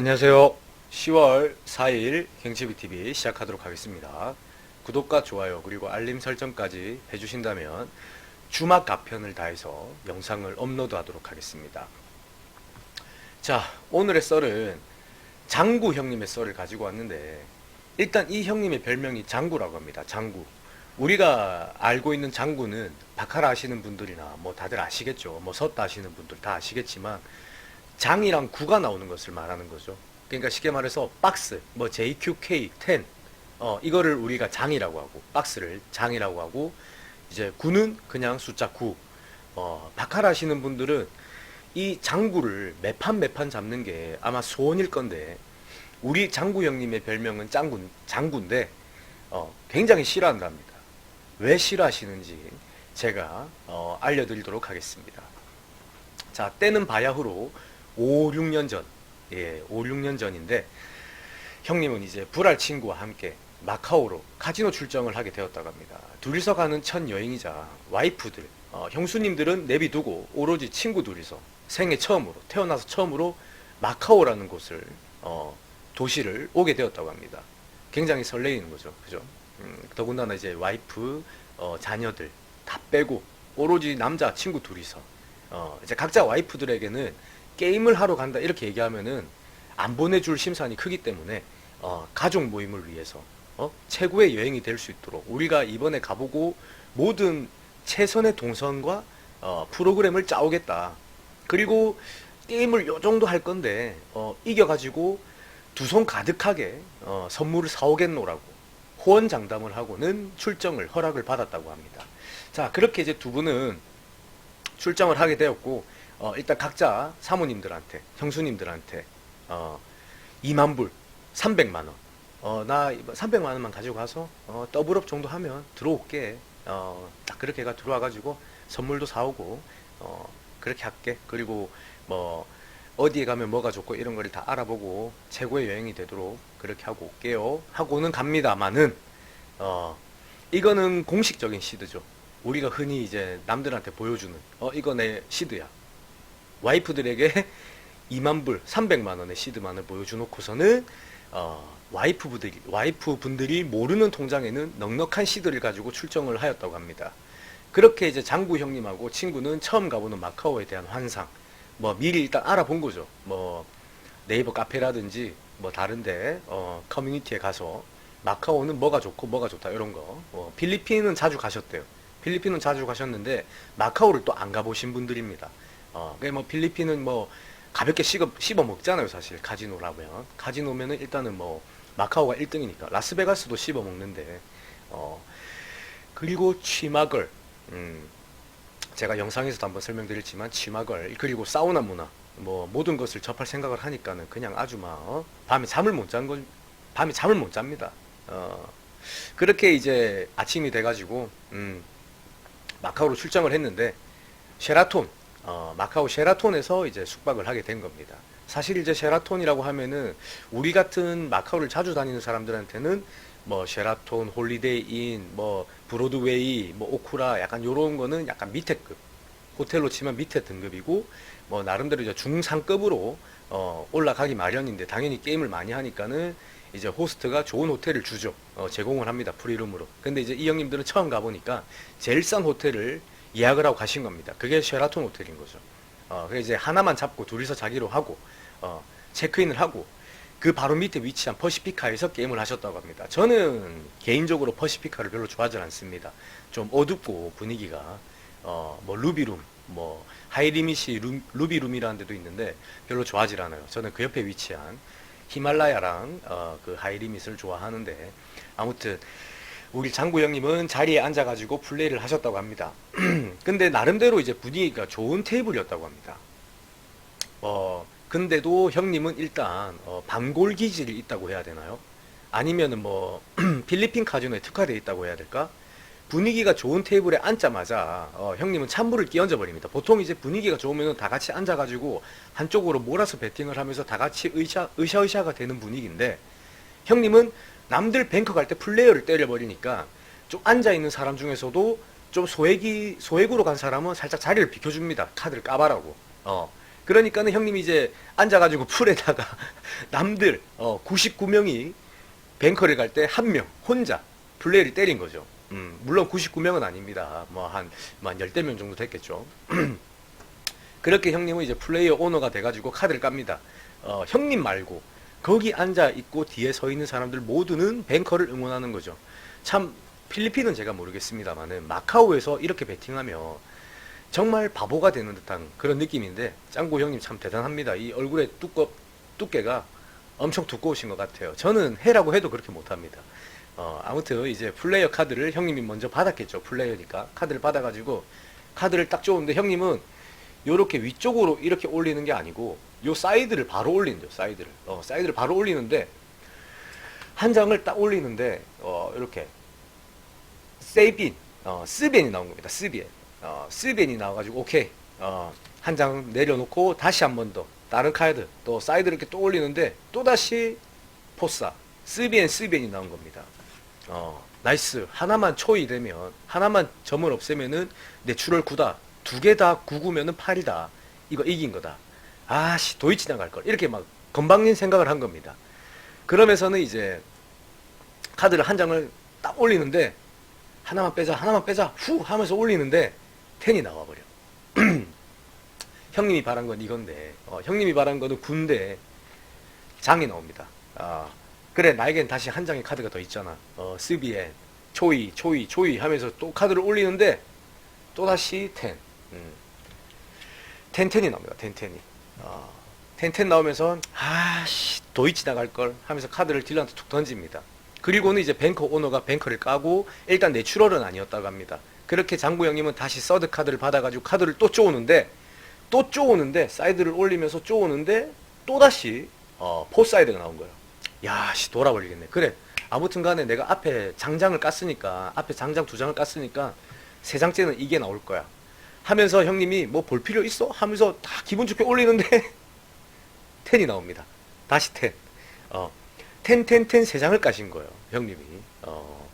안녕하세요. 10월 4일 경치비TV 시작하도록 하겠습니다. 구독과 좋아요 그리고 알림 설정까지 해주신다면 주막 가편을 다해서 영상을 업로드 하도록 하겠습니다. 자 오늘의 썰은 장구 형님의 썰을 가지고 왔는데 일단 이 형님의 별명이 장구라고 합니다. 장구. 우리가 알고 있는 장구는 바카라 아시는 분들이나 뭐 다들 아시겠죠. 뭐 섰다 아시는 분들 다 아시겠지만 장이랑 구가 나오는 것을 말하는 거죠. 그러니까 쉽게 말해서 박스, 뭐 JQK 10, 어, 이거를 우리가 장이라고 하고, 박스를 장이라고 하고, 이제 구는 그냥 숫자 9. 어, 바카라 하시는 분들은 이 장구를 매판 매판 잡는 게 아마 소원일 건데, 우리 장구 형님의 별명은 짱구, 장구인데, 어, 굉장히 싫어한답니다. 왜 싫어하시는지 제가 어, 알려드리도록 하겠습니다. 자, 때는 바야흐로 5, 6년 전, 예, 5, 6년 전인데, 형님은 이제 불알 친구와 함께 마카오로 카지노 출정을 하게 되었다고 합니다. 둘이서 가는 첫 여행이자 와이프들, 어, 형수님들은 내비두고 오로지 친구 둘이서 생애 처음으로, 태어나서 처음으로 마카오라는 곳을, 어, 도시를 오게 되었다고 합니다. 굉장히 설레이는 거죠. 그죠? 음, 더군다나 이제 와이프, 어, 자녀들 다 빼고 오로지 남자 친구 둘이서 어, 이제 각자 와이프들에게는 게임을 하러 간다 이렇게 얘기하면은 안 보내줄 심산이 크기 때문에 어, 가족 모임을 위해서 어, 최고의 여행이 될 수 있도록 우리가 이번에 가보고 모든 최선의 동선과 어, 프로그램을 짜오겠다. 그리고 게임을 요 정도 할 건데 어, 이겨가지고 두 손 가득하게 어, 선물을 사오겠노라고 호언장담을 하고는 출정을 허락을 받았다고 합니다. 자 그렇게 이제 두 분은 출정을 하게 되었고 어, 일단 각자 사모님들한테 형수님들한테 어, 2만 불 300만 원. 어, 나 300만 원만 가지고 가서 어, 더블업 정도 하면 들어올게. 어, 딱 그렇게 가 들어와 가지고 선물도 사오고 어, 그렇게 할게. 그리고 뭐 어디에 가면 뭐가 좋고 이런 거를 다 알아보고 최고의 여행이 되도록 그렇게 하고 올게요. 하고는 갑니다만은 어, 이거는 공식적인 시드죠. 우리가 흔히 이제 남들한테 보여주는 어 이거 내 시드야. 와이프들에게 2만 불, 300만 원의 시드만을 보여주놓고서는 어, 와이프 분들이 와이프 분들이 모르는 통장에는 넉넉한 시드를 가지고 출정을 하였다고 합니다. 그렇게 이제 장구 형님하고 친구는 처음 가보는 마카오에 대한 환상, 뭐 미리 일단 알아본 거죠. 뭐 네이버 카페라든지 뭐 다른데 어, 커뮤니티에 가서 마카오는 뭐가 좋고 뭐가 좋다 이런 거. 어, 필리핀은 자주 가셨대요. 필리핀은 자주 가셨는데 마카오를 또 안 가보신 분들입니다. 어, 그뭐 필리핀은 뭐 가볍게 씹어, 씹어 먹잖아요, 사실. 카지노라면. 카지노면은 일단은 뭐 마카오가 1등이니까. 라스베가스도 씹어 먹는데. 어. 그리고 취마걸. 음, 제가 영상에서도 한번 설명드렸지만 취마걸 그리고 사우나 문화. 뭐 모든 것을 접할 생각을 하니까는 그냥 아주 막 어? 밤에 잠을 못 잔 건 밤에 잠을 못 잡니다. 어. 그렇게 이제 아침이 돼가지고 음, 마카오로 출장을 했는데 쉐라톤 어, 마카오 쉐라톤에서 이제 숙박을 하게 된 겁니다. 사실 이제 쉐라톤이라고 하면은 우리 같은 마카오를 자주 다니는 사람들한테는 뭐 쉐라톤, 홀리데이인, 뭐 브로드웨이, 뭐 오쿠라 약간 요런 거는 약간 밑에급 호텔로 치면 밑에 등급이고 뭐 나름대로 이제 중상급으로 어, 올라가기 마련인데 당연히 게임을 많이 하니까는 이제 호스트가 좋은 호텔을 주죠. 어, 제공을 합니다. 프리룸으로. 근데 이제 이 형님들은 처음 가보니까 제일 싼 호텔을 예약을 하고 가신 겁니다. 그게 쉐라톤 호텔인 거죠. 어, 그래서 이제 하나만 잡고 둘이서 자기로 하고, 어, 체크인을 하고, 그 바로 밑에 위치한 퍼시피카에서 게임을 하셨다고 합니다. 저는 개인적으로 퍼시피카를 별로 좋아하지 않습니다. 좀 어둡고 분위기가, 어, 뭐 루비룸, 뭐 하이리미시 루, 루비룸이라는 데도 있는데 별로 좋아하지 않아요. 저는 그 옆에 위치한 히말라야랑 어, 그 하이리밋을 좋아하는데 아무튼 우리 장구 형님은 자리에 앉아가지고 플레이를 하셨다고 합니다. 근데 나름대로 이제 분위기가 좋은 테이블이었다고 합니다. 어, 근데도 형님은 일단 어, 반골 기질이 있다고 해야 되나요? 아니면은 뭐 필리핀 카지노에 특화되어 있다고 해야 될까? 분위기가 좋은 테이블에 앉자마자 어, 형님은 찬물을 끼얹어 버립니다. 보통 이제 분위기가 좋으면 다 같이 앉아가지고 한쪽으로 몰아서 배팅을 하면서 다 같이 의샤, 의샤의샤가 되는 분위기인데 형님은 남들 뱅커 갈때 플레이어를 때려버리니까 좀 앉아있는 사람 중에서도 좀 소액이, 소액으로 간 사람은 살짝 자리를 비켜줍니다. 카드를 까바라고. 어. 그러니까는 형님이 이제 앉아가지고 풀에다가 남들 어, 99명이 뱅커를 갈 때 한 명 혼자 플레이를 때린 거죠. 음, 물론 99명은 아닙니다. 뭐 한, 한 열대 명 정도 됐겠죠. 그렇게 형님은 이제 플레이어 오너가 돼가지고 카드를 깝니다. 어, 형님 말고 거기 앉아 있고 뒤에 서 있는 사람들 모두는 뱅커를 응원하는 거죠. 참 필리핀은 제가 모르겠습니다만은 마카오에서 이렇게 베팅하면 정말 바보가 되는 듯한 그런 느낌인데 짱구 형님 참 대단합니다. 이 얼굴에 두꺼 두께가 엄청 두꺼우신 것 같아요. 저는 해라고 해도 그렇게 못합니다. 어, 아무튼 이제 플레이어 카드를 형님이 먼저 받았겠죠. 플레이어니까 카드를 받아가지고 카드를 딱 줬는데 형님은 요렇게 위쪽으로 이렇게 올리는 게 아니고 요 사이드를 바로 올린대요. 사이드를 어, 사이드를 바로 올리는데 한 장을 딱 올리는데 어, 이렇게 세이빈 어, 스벤이 나온 겁니다. 스벤 어, 스벤이 나와가지고 오케이 어, 한 장 내려놓고 다시 한 번 더 다른 카드 또 사이드를 이렇게 또 올리는데 또 다시 포사 스벤 스벤이 나온 겁니다. 어, 나이스 하나만 초이 되면 하나만 점을 없애면은 내추럴 9다 두 개 다 9구면은 8이다 이거 이긴 거다 아씨 도이치 나갈 걸. 이렇게 막 건방진 생각을 한 겁니다. 그러면서는 이제 카드를 한 장을 딱 올리는데 하나만 빼자 하나만 빼자 후 하면서 올리는데 텐이 나와버려. 형님이 바란 건 이건데 어, 형님이 바란 거는 군대 장이 나옵니다. 아, 그래 나에겐 다시 한 장의 카드가 더 있잖아. 어, 스비엔 초이 초이 초이 하면서 또 카드를 올리는데 또 다시 텐. 음. 텐텐이 나옵니다 텐텐이 어, 텐텐 나오면서 아씨 도이치 나갈 걸 하면서 카드를 딜러한테 툭 던집니다 그리고는 이제 뱅커 오너가 뱅커를 까고 일단 내추럴은 아니었다고 합니다 그렇게 장구 형님은 다시 서드 카드를 받아가지고 카드를 또 쪼오는데 또 쪼오는데 사이드를 올리면서 쪼오는데 또 다시 어, 포 사이드가 나온 거예요 야, 씨, 돌아버리겠네. 그래. 아무튼 간에 내가 앞에 장장을 깠으니까, 앞에 장장 두 장을 깠으니까, 세 장째는 이게 나올 거야. 하면서 형님이 뭐 볼 필요 있어? 하면서 다 기분 좋게 올리는데, 텐이 나옵니다. 다시 텐. 어, 텐, 텐, 텐세 장을 까신 거예요. 형님이. 어,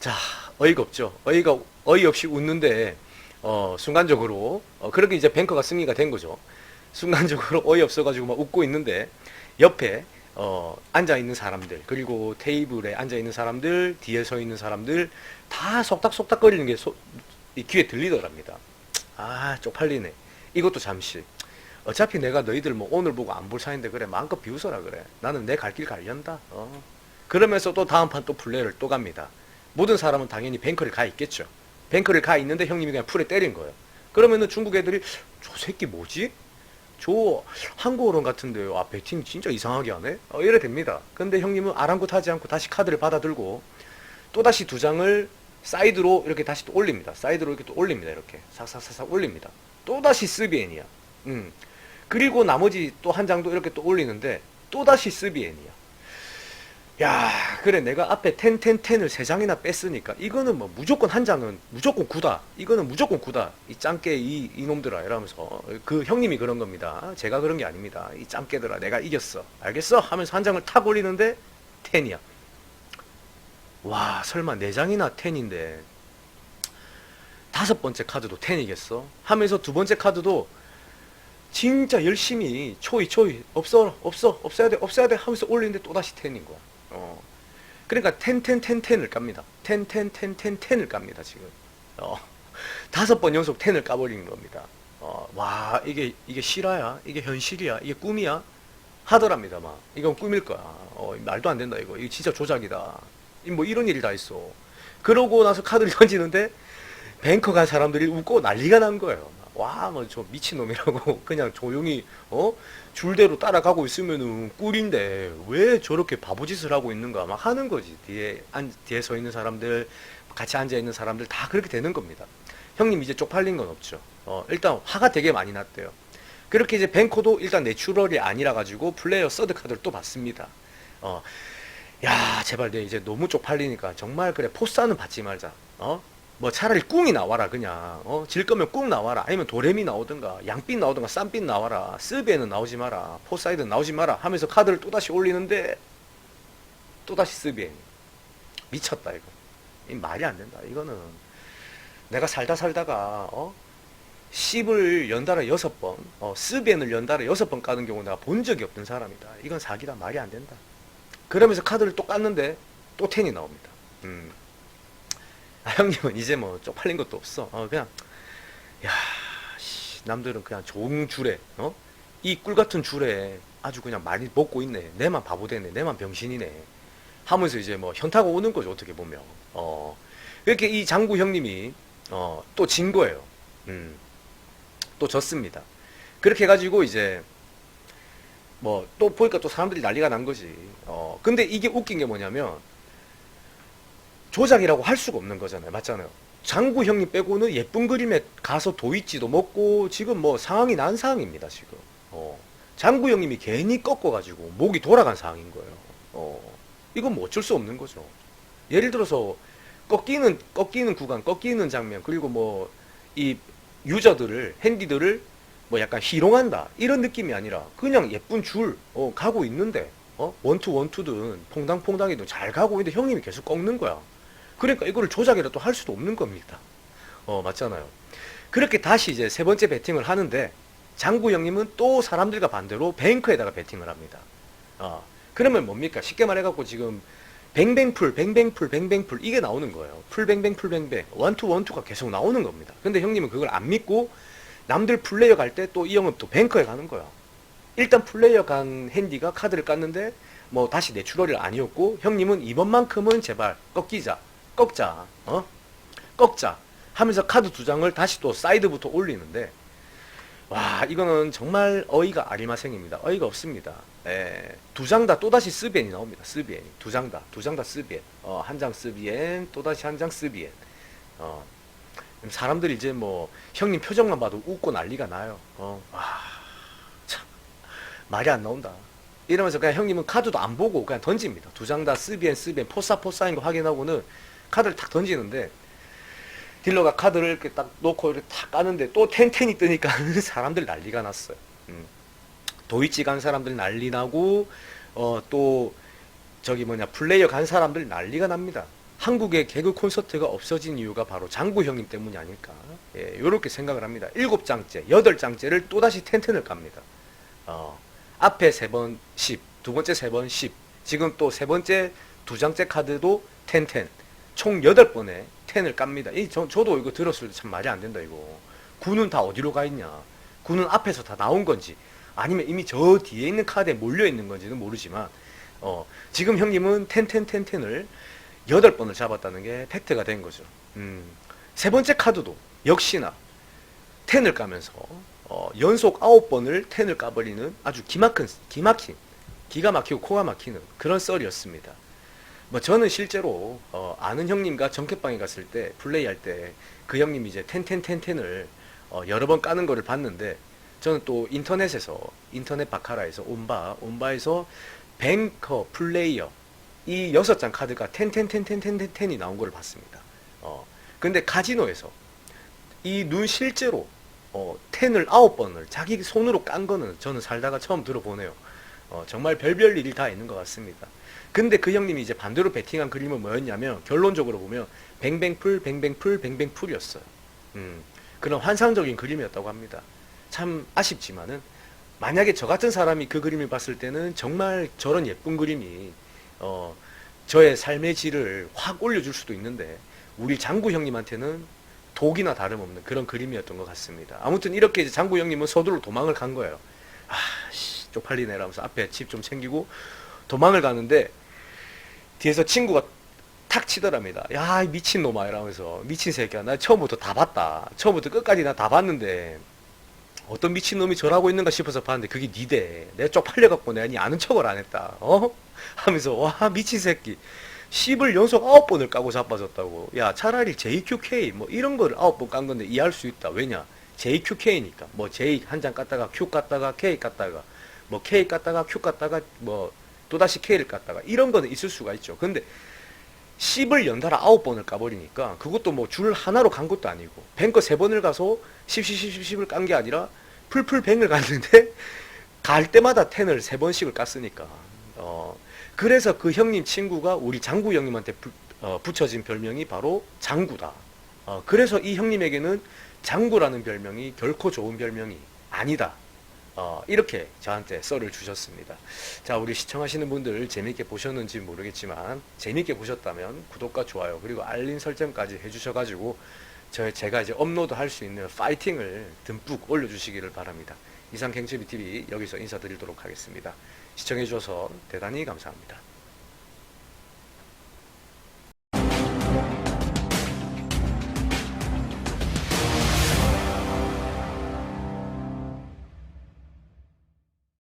자, 어이가 없죠. 어이가, 어이없이 웃는데, 어, 순간적으로, 어, 그렇게 이제 뱅커가 승리가 된 거죠. 순간적으로 어이없어가지고 막 웃고 있는데, 옆에 어, 앉아 있는 사람들 그리고 테이블에 앉아 있는 사람들 뒤에 서 있는 사람들 다 속닥속닥 거리는 게 소, 이 귀에 들리더랍니다. 아 쪽팔리네. 이것도 잠시. 어차피 내가 너희들 뭐 오늘 보고 안 볼 사이인데 그래 마음껏 비웃어라 그래. 나는 내 갈 길 갈련다. 어. 그러면서 또 다음 판 또 플레이를 또 갑니다. 모든 사람은 당연히 뱅커를 가 있겠죠. 뱅커를 가 있는데 형님이 그냥 풀에 때린 거예요. 그러면은 중국 애들이 저 새끼 뭐지? 저 한국 어른 같은데요. 아, 배팅 진짜 이상하게 하네? 어, 이래 됩니다. 근데 형님은 아랑곳하지 않고 다시 카드를 받아들고 또다시 두 장을 사이드로 이렇게 다시 또 올립니다. 사이드로 이렇게 또 올립니다. 이렇게 싹싹싹싹 올립니다. 또 다시 스비엔이야. 음. 그리고 나머지 또 한 장도 이렇게 또 올리는데 또 다시 스비엔이야. 야, 그래 내가 앞에 텐텐텐을 세 장이나 뺐으니까 이거는 뭐 무조건 한 장은 무조건 구다. 이거는 무조건 구다. 이 짱깨 이 이놈들아 이러면서 그 형님이 그런 겁니다. 제가 그런 게 아닙니다. 이 짱깨들아 내가 이겼어. 알겠어? 하면서 한 장을 탁 올리는데 텐이야. 와, 설마 네 장이나 텐인데 다섯 번째 카드도 텐이겠어? 하면서 두 번째 카드도 진짜 열심히 초이 초이 없어 없어 없어야 돼 없어야 돼 하면서 올리는데 또다시 텐인 거야. 어. 그러니까 텐텐텐텐을 깝니다. 텐텐텐텐텐을 깝니다 지금. 어. 다섯 번 연속 텐을 까버리는 겁니다. 어. 와 이게 이게 실화야? 이게 현실이야? 이게 꿈이야? 하더랍니다 막. 이건 꿈일 거야. 어, 말도 안 된다 이거. 이거 진짜 조작이다. 이뭐 이런 일이 다 있어. 그러고 나서 카드를 던지는데 뱅커 간 사람들이 웃고 난리가 난 거예요. 와, 뭐 저 미친놈이라고 그냥 조용히 어 줄대로 따라가고 있으면은 꿀인데 왜 저렇게 바보짓을 하고 있는가 막 하는 거지. 뒤에 안, 뒤에 서 있는 사람들 같이 앉아 있는 사람들 다 그렇게 되는 겁니다. 형님 이제 쪽팔린 건 없죠. 어, 일단 화가 되게 많이 났대요. 그렇게 이제 뱅커도 일단 내추럴이 아니라 가지고 플레이어 서드 카드를 또 받습니다. 어, 야 제발 내 이제 너무 쪽팔리니까 정말 그래 포스는 받지 말자. 어? 뭐 차라리 꿍이 나와라 그냥 어? 질 거면 꿍 나와라 아니면 도레미 나오든가 양빛 나오든가 쌈빛 나와라 스비에는 나오지 마라 포사이드는 나오지 마라 하면서 카드를 또다시 올리는데 또다시 스비엔 미쳤다 이거 이 말이 안 된다 이거는 내가 살다 살다가 어? 10을 연달아 여섯 번, 어, 스벤을 연달아 여섯 번 까는 경우 내가 본 적이 없는 사람이다. 이건 사기다. 말이 안 된다. 그러면서 카드를 또 깠는데 또 텐이 나옵니다. 음. 아, 형님은 이제 뭐 쪽팔린 것도 없어. 어, 그냥, 야, 씨, 남들은 그냥 좋은 줄에, 어? 이 꿀 같은 줄에 아주 그냥 많이 먹고 있네. 내만 바보 되네. 내만 병신이네. 하면서 이제 뭐 현타가 오는 거죠. 어떻게 보면. 어, 이렇게 이 장구 형님이, 어, 또 진 거예요. 음. 또 졌습니다. 그렇게 해가지고 이제 뭐 또 보니까 또 사람들이 난리가 난 거지. 어 근데 이게 웃긴 게 뭐냐면 조작이라고 할 수가 없는 거잖아요. 맞잖아요. 장구 형님 빼고는 예쁜 그림에 가서 도이치도 먹고 지금 뭐 상황이 난 상황입니다. 지금. 어 장구 형님이 괜히 꺾어가지고 목이 돌아간 상황인 거예요. 어 이건 뭐 어쩔 수 없는 거죠. 예를 들어서 꺾이는 꺾이는 구간, 꺾이는 장면 그리고 뭐 이 유저들을 핸디들을 뭐 약간 희롱한다 이런 느낌이 아니라 그냥 예쁜 줄 어, 가고 있는데 어 원투 원투든 퐁당퐁당이든 잘 가고 있는데 형님이 계속 꺾는 거야. 그러니까 이거를 조작이라도 할 수도 없는 겁니다. 어 맞잖아요. 그렇게 다시 이제 세 번째 배팅을 하는데 장구 형님은 또 사람들과 반대로 뱅크에다가 배팅을 합니다. 어 그러면 뭡니까? 쉽게 말해갖고 지금 뱅뱅풀, 뱅뱅풀, 뱅뱅풀 이게 나오는 거예요. 풀뱅뱅, 풀뱅뱅, 원투, 원투가 계속 나오는 겁니다. 근데 형님은 그걸 안 믿고 남들 플레이어 갈 때 또 이 형은 또 뱅커에 가는 거야. 일단 플레이어 간 핸디가 카드를 깠는데 뭐 다시 내추럴이 아니었고 형님은 이번만큼은 제발 꺾이자, 꺾자, 어, 꺾자 하면서 카드 두 장을 다시 또 사이드부터 올리는데 와 이거는 정말 어이가 아리마생입니다. 어이가 없습니다. 예, 두장 다 또다시 스비엔이 나옵니다. 스비엔이 두 장 다, 두 장 다 스비엔. 어, 한 장 스비엔, 또다시 한 장 스비엔. 어, 사람들이 이제 뭐 형님 표정만 봐도 웃고 난리가 나요. 어, 와, 참 말이 안 나온다. 이러면서 그냥 형님은 카드도 안 보고 그냥 던집니다. 두 장다 스비엔, 스비엔, 포사, 포사인 거 확인하고는 카드를 탁 던지는데 딜러가 카드를 이렇게 딱 놓고 이렇게 탁 까는데 또 텐텐이 뜨니까 사람들 난리가 났어요. 음. 도이치 간 사람들 난리 나고 어 또 저기 뭐냐 플레이어 간 사람들 난리가 납니다. 한국의 개그 콘서트가 없어진 이유가 바로 장구 형님 때문이 아닐까. 예, 요렇게 생각을 합니다. 일곱 장째, 여덟 장째를 또다시 텐텐을 깝니다. 어, 앞에 세 번 10, 두 번째 세 번 10, 지금 또 세 번째 두 장째 카드도 텐텐, 총 여덟 번에 텐을 깝니다. 이, 저, 저도 이거 들었을 때 참 말이 안 된다, 이거. 군은 다 어디로 가 있냐. 군은 앞에서 다 나온 건지, 아니면 이미 저 뒤에 있는 카드에 몰려 있는 건지는 모르지만, 어, 지금 형님은 텐텐텐텐을 여덟 번을 잡았다는 게 팩트가 된 거죠. 음, 세 번째 카드도 역시나 텐을 까면서 어, 연속 아홉 번을 텐을 까버리는 아주 기막힌, 기막힌, 기가 막히고 코가 막히는 그런 썰이었습니다. 뭐 저는 실제로 어, 아는 형님과 정켓방에 갔을 때 플레이할 때 그 형님이 이제 텐텐텐텐을 어, 여러 번 까는 거를 봤는데 저는 또 인터넷에서 인터넷 바카라에서 온바 온바에서 뱅커 플레이어 이 여섯 장 카드가 텐텐텐텐텐텐이 나온 걸 봤습니다. 어 근데 카지노에서 이 눈 실제로 어 텐을 아홉 번을 자기 손으로 깐 거는 저는 살다가 처음 들어보네요. 어 정말 별별 일이 다 있는 것 같습니다. 근데 그 형님이 이제 반대로 베팅한 그림은 뭐였냐면 결론적으로 보면 뱅뱅풀 뱅뱅풀 뱅뱅풀이었어요. 음 그런 환상적인 그림이었다고 합니다. 참 아쉽지만은 만약에 저 같은 사람이 그 그림을 봤을 때는 정말 저런 예쁜 그림이 어 저의 삶의 질을 확 올려줄 수도 있는데 우리 장구 형님한테는 독이나 다름없는 그런 그림이었던 것 같습니다. 아무튼 이렇게 이제 장구 형님은 서둘러 도망을 간 거예요. 아 씨 쪽팔리네 라면서 앞에 집좀 챙기고 도망을 가는데 뒤에서 친구가 탁 치더랍니다. 야, 이 미친놈아. 이러면서. 미친 새끼야. 나 처음부터 다 봤다. 처음부터 끝까지 나 다 봤는데, 어떤 미친놈이 저러고 있는가 싶어서 봤는데, 그게 니대. 내가 쪽팔려갖고 내가 니 아는 척을 안 했다. 어? 하면서, 와, 미친 새끼. 10을 연속 9번을 까고 자빠졌다고. 야, 차라리 JQK, 뭐, 이런 거를 9번 깐 건데 이해할 수 있다. 왜냐? JQK니까. 뭐, J 한 장 깠다가, Q 깠다가, K 깠다가, 뭐, K 깠다가, Q 깠다가, 뭐, 또다시 K를 깠다가. 이런 거는 있을 수가 있죠. 근데, 10을 연달아 9번을 까버리니까 그것도 뭐 줄 하나로 간 것도 아니고 뱅커 3번을 가서 10, 10, 10, 10 을 깐 게 아니라 풀풀 뱅을 갔는데 갈 때마다 10을 3번씩을 깠으니까 어 그래서 그 형님 친구가 우리 장구 형님한테 부, 어, 붙여진 별명이 바로 장구다 어 그래서 이 형님에게는 장구라는 별명이 결코 좋은 별명이 아니다. 어, 이렇게 저한테 썰을 주셨습니다. 자, 우리 시청하시는 분들 재밌게 보셨는지 모르겠지만 재밌게 보셨다면 구독과 좋아요 그리고 알림 설정까지 해주셔가지고 저 제가 이제 업로드 할 수 있는 파이팅을 듬뿍 올려주시기를 바랍니다. 이상 갱체비 TV 여기서 인사드리도록 하겠습니다. 시청해주셔서 대단히 감사합니다.